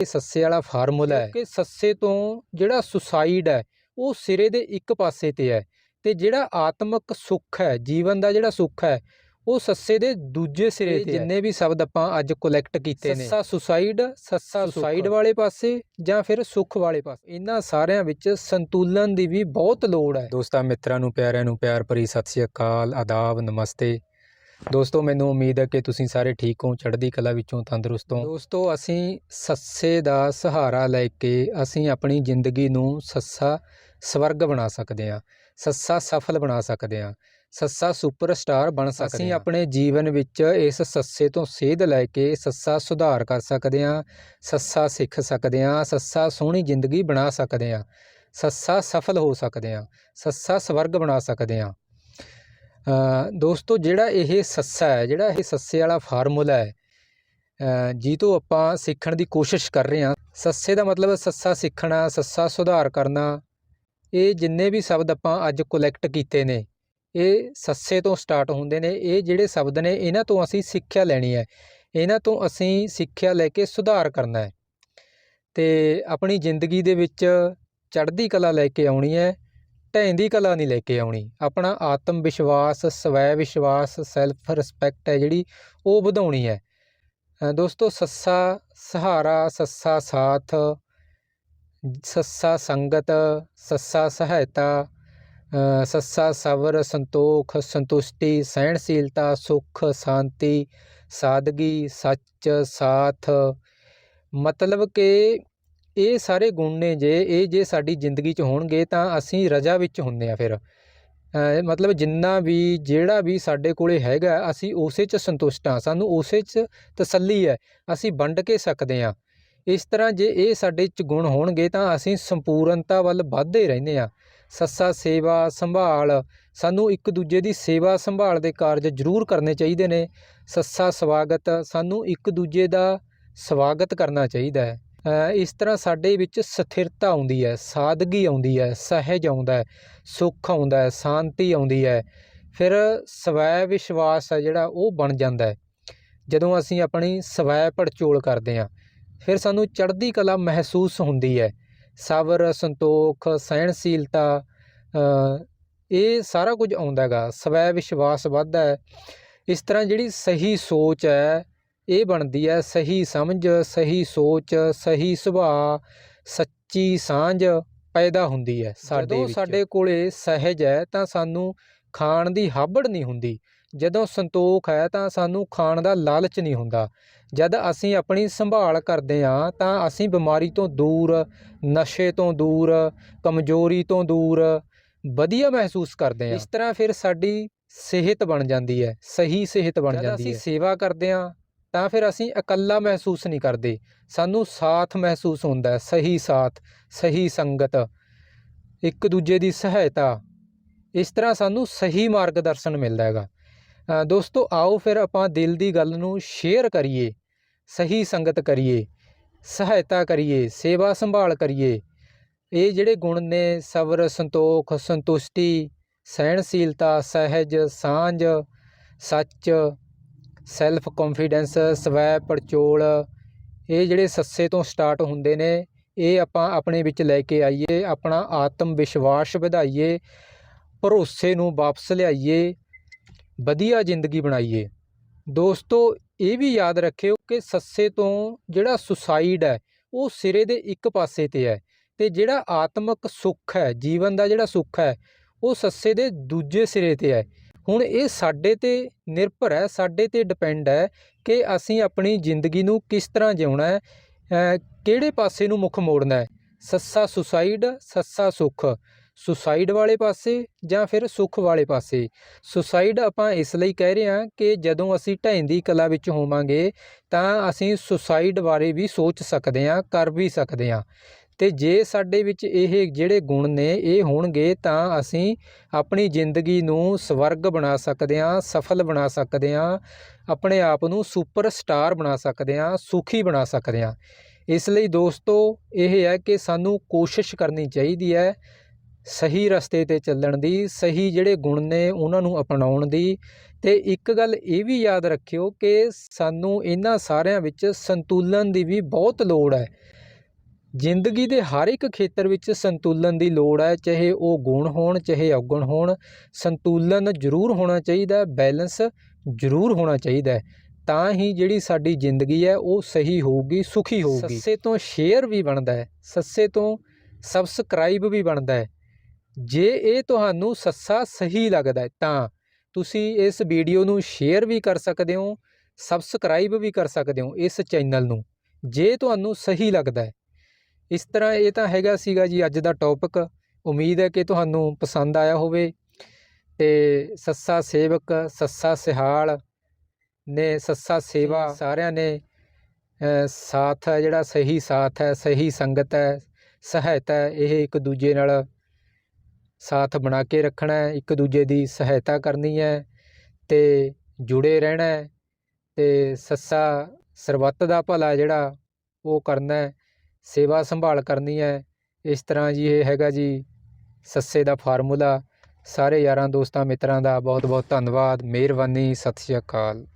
ਇਹ ਸੱਸੇ ਵਾਲਾ ਫਾਰਮੂਲਾ ਹੈ ਕਿ ਸੱਸੇ ਤੋਂ ਜਿਹੜਾ ਸੁਸਾਈਡ ਹੈ ਉਹ ਸਿਰੇ ਦੇ ਇੱਕ ਪਾਸੇ ਤੇ ਹੈ ਤੇ ਜਿਹੜਾ ਆਤਮਿਕ ਸੁੱਖ ਹੈ ਜੀਵਨ ਦਾ ਜਿਹੜਾ ਸੁੱਖ ਹੈ ਉਹ ਸੱਸੇ ਦੇ ਦੂਜੇ ਸਿਰੇ ਤੇ ਜਿੰਨੇ ਵੀ ਸ਼ਬਦ ਆਪਾਂ ਅੱਜ ਕਲੈਕਟ ਕੀਤੇ ਨੇ। ਸੱਸਾ ਸੁਸਾਈਡ ਸੱਸਾ ਸੁਸਾਈਡ ਵਾਲੇ ਪਾਸੇ ਜਾਂ ਫਿਰ ਸੁੱਖ ਵਾਲੇ ਪਾਸੇ। ਇਹਨਾਂ ਸਾਰਿਆਂ ਵਿੱਚ ਸੰਤੁਲਨ ਦੀ ਵੀ ਬਹੁਤ ਲੋੜ ਹੈ। ਦੋਸਤਾਂ ਮਿੱਤਰਾਂ ਨੂੰ ਪਿਆਰਿਆਂ ਨੂੰ ਪਿਆਰ ਭਰੀ ਸਤਿ ਸ਼੍ਰੀ ਅਕਾਲ ਆਦਾਬ ਨਮਸਤੇ। ਦੋਸਤੋ ਮੈਨੂੰ ਉਮੀਦ ਹੈ ਕਿ ਤੁਸੀਂ ਸਾਰੇ ਠੀਕ ਹੋ ਚੜ੍ਹਦੀ ਕਲਾ ਵਿੱਚੋਂ ਤੰਦਰੁਸਤ ਹੋ। ਦੋਸਤੋ ਅਸੀਂ ਸੱਸੇ ਦਾ ਸਹਾਰਾ ਲੈ ਕੇ ਅਸੀਂ ਆਪਣੀ ਜ਼ਿੰਦਗੀ ਨੂੰ ਸੱਸਾ ਸਵਰਗ ਬਣਾ ਸਕਦੇ ਹਾਂ ਸੱਸਾ ਸਫਲ ਬਣਾ ਸਕਦੇ ਹਾਂ ਸੱਸਾ ਸੁਪਰਸਟਾਰ ਬਣ ਸਕਦੇ ਅਸੀਂ ਆਪਣੇ ਜੀਵਨ ਵਿੱਚ ਇਸ ਸੱਸੇ ਤੋਂ ਸੇਧ ਲੈ ਕੇ ਸੱਸਾ ਸੁਧਾਰ ਕਰ ਸਕਦੇ ਹਾਂ ਸੱਸਾ ਸਿੱਖ ਸਕਦੇ ਹਾਂ ਸੱਸਾ ਸੋਹਣੀ ਜ਼ਿੰਦਗੀ ਬਣਾ ਸਕਦੇ ਹਾਂ ਸੱਸਾ ਸਫਲ ਹੋ ਸਕਦੇ ਹਾਂ ਸੱਸਾ ਸਵਰਗ ਬਣਾ ਸਕਦੇ ਹਾਂ। ਦੋਸਤੋ ਜਿਹੜਾ ਇਹ ਸੱਸਾ ਹੈ ਜਿਹੜਾ ਇਹ ਸੱਸੇ ਵਾਲਾ ਫਾਰਮੂਲਾ ਹੈ ਅ, ਜੀ ਤੋਂ ਆਪਾਂ ਸਿੱਖਣ ਦੀ ਕੋਸ਼ਿਸ਼ ਕਰ ਰਹੇ ਹਾਂ। ਸੱਸੇ ਦਾ ਮਤਲਬ ਸੱਸਾ ਸਿੱਖਣਾ ਸੱਸਾ ਸੁਧਾਰ ਕਰਨਾ ਇਹ ਜਿੰਨੇ ਵੀ ਸ਼ਬਦ ਆਪਾਂ ਅੱਜ ਕਲੈਕਟ ਕੀਤੇ ਨੇ ਇਹ ਸੱਸੇ ਤੋਂ ਸਟਾਰਟ ਹੁੰਦੇ ਨੇ। ਇਹ ਜਿਹੜੇ ਸ਼ਬਦ ਨੇ ਇਹਨਾਂ ਤੋਂ ਅਸੀਂ ਸਿੱਖਿਆ ਲੈਣੀ ਹੈ। ਇਹਨਾਂ ਤੋਂ ਅਸੀਂ ਸਿੱਖਿਆ ਲੈ ਕੇ ਸੁਧਾਰ ਕਰਨਾ ਹੈ। ਤੇ ਆਪਣੀ ਜ਼ਿੰਦਗੀ ਦੇ ਵਿੱਚ ਚੜ੍ਹਦੀ ਕਲਾ ਲੈ ਕੇ ਆਉਣੀ ਹੈ। ਢਹਿੰਦੀ ਕਲਾ ਨਹੀਂ ਲੈ ਕੇ ਆਉਣੀ। ਆਪਣਾ ਆਤਮ ਵਿਸ਼ਵਾਸ, ਸਵੈ ਵਿਸ਼ਵਾਸ ਸੈਲਫ ਰਿਸਪੈਕਟ ਹੈ ਜਿਹੜੀ ਉਹ ਵਧਾਉਣੀ ਹੈ। ਦੋਸਤੋ, ਸੱਸਾ ਸਹਾਰਾ, ਸੱਸਾ ਸਾਥ, ਸੱਸਾ ਸੰਗਤ, ਸੱਸਾ ਸਹਾਇਤਾ ਸੱਸਾ ਸਬਰ, ਸੰਤੋਖ, ਸੰਤੁਸ਼ਟੀ, ਸਹਿਣਸ਼ੀਲਤਾ, ਸੁਖ, ਸ਼ਾਂਤੀ, ਸਾਦਗੀ, ਸੱਚ, ਸਾਥ। ਮਤਲਬ ਕਿ ਇਹ ਸਾਰੇ ਗੁਣ ਨੇ ਜੇ, ਇਹ ਜੇ ਸਾਡੀ ਜ਼ਿੰਦਗੀ 'ਚ ਹੋਣਗੇ ਤਾਂ ਅਸੀਂ ਰਜਾ ਵਿੱਚ ਹੁੰਦੇ ਆ ਫਿਰ। ਮਤਲਬ ਜਿੰਨਾ ਵੀ, ਜਿਹੜਾ ਵੀ ਸਾਡੇ ਕੋਲੇ ਹੈਗਾ, ਅਸੀਂ ਉਸੇ 'ਚ ਸੰਤੁਸ਼ਟ ਹਾਂ। ਸਾਨੂੰ ਉਸੇ 'ਚ ਤਸੱਲੀ ਹੈ। ਅਸੀਂ ਵੰਡ ਕੇ ਸਕਦੇ ਹਾਂ। ਇਸ ਤਰ੍ਹਾਂ ਜੇ ਇਹ ਸਾਡੇ 'ਚ ਗੁਣ ਹੋਣਗੇ ਤਾਂ ਅਸੀਂ ਸੰਪੂਰਨਤਾ ਵੱਲ ਵੱਧਦੇ ਰਹਿੰਦੇ ਹਾਂ। ਸੱਸਾ ਸੇਵਾ ਸੰਭਾਲ। ਸਾਨੂੰ ਇੱਕ ਦੂਜੇ ਦੀ ਸੇਵਾ ਸੰਭਾਲ ਦੇ ਕਾਰਜ ਜ਼ਰੂਰ ਕਰਨੇ ਚਾਹੀਦੇ ਨੇ। ਸੱਸਾ ਸਵਾਗਤ। ਸਾਨੂੰ ਇੱਕ ਦੂਜੇ ਦਾ ਸਵਾਗਤ ਕਰਨਾ ਚਾਹੀਦਾ ਹੈ। ਇਸ ਤਰ੍ਹਾਂ ਸਾਡੇ ਵਿੱਚ ਸਥਿਰਤਾ ਆਉਂਦੀ ਹੈ, ਸਾਦਗੀ ਆਉਂਦੀ ਹੈ, ਸਹਿਜ ਆਉਂਦਾ ਹੈ, ਸੁੱਖ ਆਉਂਦਾ ਹੈ, ਸ਼ਾਂਤੀ ਆਉਂਦੀ ਹੈ। ਫਿਰ ਸਵੈ ਵਿਸ਼ਵਾਸ ਹੈ ਜਿਹੜਾ, ਉਹ ਬਣ ਜਾਂਦਾ ਹੈ। ਜਦੋਂ ਅਸੀਂ ਆਪਣੀ ਸਵੈ ਪੜਚੋਲ ਕਰਦੇ ਹਾਂ, ਫਿਰ ਸਾਨੂੰ ਚੜ੍ਹਦੀ ਕਲਾ ਮਹਿਸੂਸ ਹੁੰਦੀ ਹੈ। ਸਬਰ, ਸੰਤੋਖ, ਸਹਿਣਸ਼ੀਲਤਾ ਇਹ ਸਾਰਾ ਕੁਝ ਆਉਂਦਾ ਹੈਗਾ, ਸਵੈ ਵਿਸ਼ਵਾਸ ਵੱਧਦਾ ਹੈ। ਇਸ ਤਰ੍ਹਾਂ ਜਿਹੜੀ ਸਹੀ ਸੋਚ ਹੈ ਇਹ ਬਣਦੀ ਹੈ ਸਹੀ ਸਮਝ ਸਹੀ ਸੋਚ ਸਹੀ ਸੁਭਾਅ ਸੱਚੀ ਸਾਂਝ ਪੈਦਾ ਹੁੰਦੀ ਹੈ ਸਾਡੇ ਵਿੱਚ। ਸਾਡੇ ਕੋਲੇ ਸਹਿਜ ਹੈ ਤਾਂ ਸਾਨੂੰ ਖਾਣ ਦੀ ਹਾਬੜ ਨਹੀਂ ਹੁੰਦੀ। ਜਦੋਂ ਸੰਤੋਖ ਹੈ ਤਾਂ ਸਾਨੂੰ ਖਾਣ ਦਾ ਲਾਲਚ ਨਹੀਂ ਹੁੰਦਾ। ਜਦ ਅਸੀਂ ਆਪਣੀ ਸੰਭਾਲ ਕਰਦੇ ਹਾਂ ਤਾਂ ਅਸੀਂ ਬਿਮਾਰੀ ਤੋਂ ਦੂਰ ਨਸ਼ੇ ਤੋਂ ਦੂਰ ਕਮਜ਼ੋਰੀ ਤੋਂ ਦੂਰ ਵਧੀਆ ਮਹਿਸੂਸ ਕਰਦੇ ਹਾਂ। ਇਸ ਤਰ੍ਹਾਂ ਫਿਰ ਸਾਡੀ ਸਿਹਤ ਬਣ ਜਾਂਦੀ ਹੈ ਸਹੀ ਸਿਹਤ ਬਣ ਜਾਂਦੀ ਹੈ ਅਸੀਂ ਸੇਵਾ ਕਰਦੇ ਹਾਂ ਤਾਂ ਫਿਰ ਅਸੀਂ ਇਕੱਲਾ ਮਹਿਸੂਸ ਨਹੀਂ ਕਰਦੇ। ਸਾਨੂੰ ਸਾਥ ਮਹਿਸੂਸ ਹੁੰਦਾ ਹੈ। ਸਹੀ ਸਾਥ, ਸਹੀ ਸੰਗਤ, ਇੱਕ ਦੂਜੇ ਦੀ ਸਹਾਇਤਾ। ਇਸ ਤਰ੍ਹਾਂ ਸਾਨੂੰ ਸਹੀ ਮਾਰਗਦਰਸ਼ਨ ਮਿਲਦਾ ਹੈਗਾ। ਦੋਸਤੋ, ਆਓ ਫਿਰ ਆਪਾਂ ਦਿਲ ਦੀ ਗੱਲ ਨੂੰ ਸ਼ੇਅਰ ਕਰੀਏ। ਸਹੀ ਸੰਗਤ ਕਰੀਏ, ਸਹਾਇਤਾ ਕਰੀਏ, ਸੇਵਾ ਸੰਭਾਲ ਕਰੀਏ। ਇਹ ਜਿਹੜੇ ਗੁਣ ਨੇ, ਸਬਰ, ਸੰਤੋਖ, ਸੰਤੁਸ਼ਟੀ, ਸਹਿਣਸ਼ੀਲਤਾ, ਸਹਿਜ, ਸਾਂਝ, ਸੱਚ ਸੈਲਫ ਕੌਨਫੀਡੈਂਸ ਸਵੈ ਪੜਚੋਲ, ਇਹ ਜਿਹੜੇ ਸੱਸੇ ਤੋਂ ਸਟਾਰਟ ਹੁੰਦੇ ਨੇ, ਇਹ ਆਪਾਂ ਆਪਣੇ ਵਿੱਚ ਲੈ ਕੇ ਆਈਏ, ਆਪਣਾ ਆਤਮ ਵਿਸ਼ਵਾਸ ਵਧਾਈਏ, ਭਰੋਸੇ ਨੂੰ ਵਾਪਸ ਲਿਆਈਏ, ਵਧੀਆ ਜ਼ਿੰਦਗੀ ਬਣਾਈਏ। ਦੋਸਤੋ, ਇਹ ਵੀ ਯਾਦ ਰੱਖਿਓ ਕਿ ਸੱਸੇ ਤੋਂ ਜਿਹੜਾ ਸੁਸਾਈਡ ਹੈ, ਉਹ ਸਿਰੇ ਦੇ ਇੱਕ ਪਾਸੇ ਤੇ ਹੈ ਤੇ ਜਿਹੜਾ ਆਤਮਿਕ ਸੁੱਖ ਹੈ, ਜੀਵਨ ਦਾ ਜਿਹੜਾ ਸੁੱਖ ਹੈ, ਉਹ ਸੱਸੇ ਦੇ ਦੂਜੇ ਸਿਰੇ ਤੇ ਹੈ। ਹੁਣ ਇਹ ਸਾਡੇ ਤੇ ਨਿਰਭਰ ਹੈ, ਸਾਡੇ ਤੇ ਡਿਪੈਂਡ ਹੈ ਕਿ ਅਸੀਂ ਆਪਣੀ ਜ਼ਿੰਦਗੀ ਨੂੰ ਕਿਸ ਤਰ੍ਹਾਂ ਜਿਉਣਾ ਹੈ ਕਿਹੜੇ ਪਾਸੇ ਨੂੰ ਮੁੱਖ ਮੋੜਨਾ ਹੈ? ਸੱਸਾ ਸੁਸਾਈਡ, ਸੱਸਾ ਸੁੱਖ। ਸੁਸਾਈਡ ਵਾਲੇ ਪਾਸੇ ਜਾਂ ਫਿਰ ਸੁੱਖ ਵਾਲੇ ਪਾਸੇ? ਸੁਸਾਈਡ ਆਪਾਂ ਇਸ ਲਈ ਕਹਿ ਰਹੇ ਹਾਂ ਕਿ ਜਦੋਂ ਅਸੀਂ ਢਹਿੰਦੀ ਕਲਾ ਵਿੱਚ ਹੋਵਾਂਗੇ ਤਾਂ ਅਸੀਂ ਸੁਸਾਈਡ ਬਾਰੇ ਵੀ ਸੋਚ ਸਕਦੇ ਹਾਂ, ਕਰ ਵੀ ਸਕਦੇ ਹਾਂ। ਅਤੇ ਜੇ ਸਾਡੇ ਵਿੱਚ ਇਹ ਜਿਹੜੇ ਗੁਣ ਨੇ, ਇਹ ਹੋਣਗੇ ਤਾਂ ਅਸੀਂ ਆਪਣੀ ਜ਼ਿੰਦਗੀ ਨੂੰ ਸਵਰਗ ਬਣਾ ਸਕਦੇ ਹਾਂ, ਸਫਲ ਬਣਾ ਸਕਦੇ ਹਾਂ, ਆਪਣੇ ਆਪ ਨੂੰ ਸੁਪਰਸਟਾਰ ਬਣਾ ਸਕਦੇ ਹਾਂ, ਸੁਖੀ ਬਣਾ ਸਕਦੇ ਹਾਂ। ਇਸ ਲਈ ਦੋਸਤੋ, ਇਹ ਹੈ ਕਿ ਸਾਨੂੰ ਕੋਸ਼ਿਸ਼ ਕਰਨੀ ਚਾਹੀਦੀ ਹੈ ਸਹੀ ਰਸਤੇ ਤੇ ਚੱਲਣ ਦੀ, ਸਹੀ ਜਿਹੜੇ ਗੁਣ ਨੇ ਉਹਨਾਂ ਨੂੰ ਅਪਣਾਉਣ ਦੀ। ਤੇ ਇੱਕ ਗੱਲ ਇਹ ਵੀ ਯਾਦ ਰੱਖਿਓ ਕਿ ਸਾਨੂੰ ਇਹਨਾਂ ਸਾਰਿਆਂ ਵਿੱਚ ਸੰਤੁਲਨ ਦੀ ਵੀ ਬਹੁਤ ਲੋੜ ਹੈ। ਜ਼ਿੰਦਗੀ ਦੇ ਹਰ ਇੱਕ ਖੇਤਰ ਵਿੱਚ ਸੰਤੁਲਨ ਦੀ ਲੋੜ ਹੈ, ਚਾਹੇ ਉਹ ਗੁਣ ਹੋਣ, ਚਾਹੇ ਔਗਣ ਹੋਣ, ਸੰਤੁਲਨ ਜ਼ਰੂਰ ਹੋਣਾ ਚਾਹੀਦਾ ਬੈਲੈਂਸ ਜ਼ਰੂਰ ਹੋਣਾ ਚਾਹੀਦਾ ਤਾਂ ਹੀ ਜਿਹੜੀ ਸਾਡੀ ਜ਼ਿੰਦਗੀ ਹੈ, ਉਹ ਸਹੀ ਹੋਊਗੀ, ਸੁਖੀ ਹੋਊਗੀ। ਸੱਸੇ ਤੋਂ ਸ਼ੇਅਰ ਵੀ ਬਣਦਾ ਹੈ, ਸੱਸੇ ਤੋਂ ਸਬਸਕ੍ਰਾਈਬ ਵੀ ਬਣਦਾ ਹੈ। ਜੇ ਇਹ ਤੁਹਾਨੂੰ ਸੱਸਾ ਸਹੀ ਲੱਗਦਾ ਹੈ, ਤਾਂ ਤੁਸੀਂ ਇਸ ਵੀਡੀਓ ਨੂੰ ਸ਼ੇਅਰ ਵੀ ਕਰ ਸਕਦੇ ਹੋ, ਸਬਸਕ੍ਰਾਈਬ ਵੀ ਕਰ ਸਕਦੇ ਹੋ ਇਸ ਚੈਨਲ ਨੂੰ, ਜੇ ਤੁਹਾਨੂੰ ਸਹੀ ਲੱਗਦਾ ਹੈ। ਇਸ ਤਰ੍ਹਾਂ ਇਹ ਤਾਂ ਹੈਗਾ ਸੀਗਾ ਜੀ ਅੱਜ ਦਾ ਟੌਪਿਕ ਉਮੀਦ ਹੈ ਕਿ ਤੁਹਾਨੂੰ ਪਸੰਦ ਆਇਆ ਹੋਵੇ। ਤੇ ਸੱਸਾ ਸੇਵਕ ਸੱਸਾ ਸਿਹਾਲ ਨੇ ਸੱਸਾ ਸੇਵਾ ਸਾਰਿਆਂ ਨੇ ਸਾਥ ਹੈ ਜਿਹੜਾ ਸਹੀ ਸਾਥ ਹੈ ਸਹੀ ਸੰਗਤ ਹੈ ਸਹਾਇਤਾ ਇਹ ਇੱਕ ਦੂਜੇ ਨਾਲ ਸਾਥ ਬਣਾ ਕੇ ਰੱਖਣਾ ਹੈ ਇੱਕ ਦੂਜੇ ਦੀ ਸਹਾਇਤਾ ਕਰਨੀ ਹੈ ਤੇ ਜੁੜੇ ਰਹਿਣਾ ਹੈ ਤੇ ਸੱਸਾ ਸਰਬੱਤ ਦਾ ਭਲਾ ਜਿਹੜਾ ਉਹ ਕਰਨਾ ਹੈ। ਸੇਵਾ ਸੰਭਾਲ ਕਰਨੀ ਹੈ। ਇਸ ਤਰ੍ਹਾਂ ਜੀ ਇਹ ਹੈਗਾ ਜੀ ਸੱਸੇ ਦਾ ਫਾਰਮੂਲਾ। ਸਾਰੇ ਯਾਰਾਂ, ਦੋਸਤਾਂ, ਮਿੱਤਰਾਂ ਦਾ ਬਹੁਤ ਬਹੁਤ ਧੰਨਵਾਦ। ਮਿਹਰਬਾਨੀ। ਸਤਿ ਸ਼੍ਰੀ ਅਕਾਲ।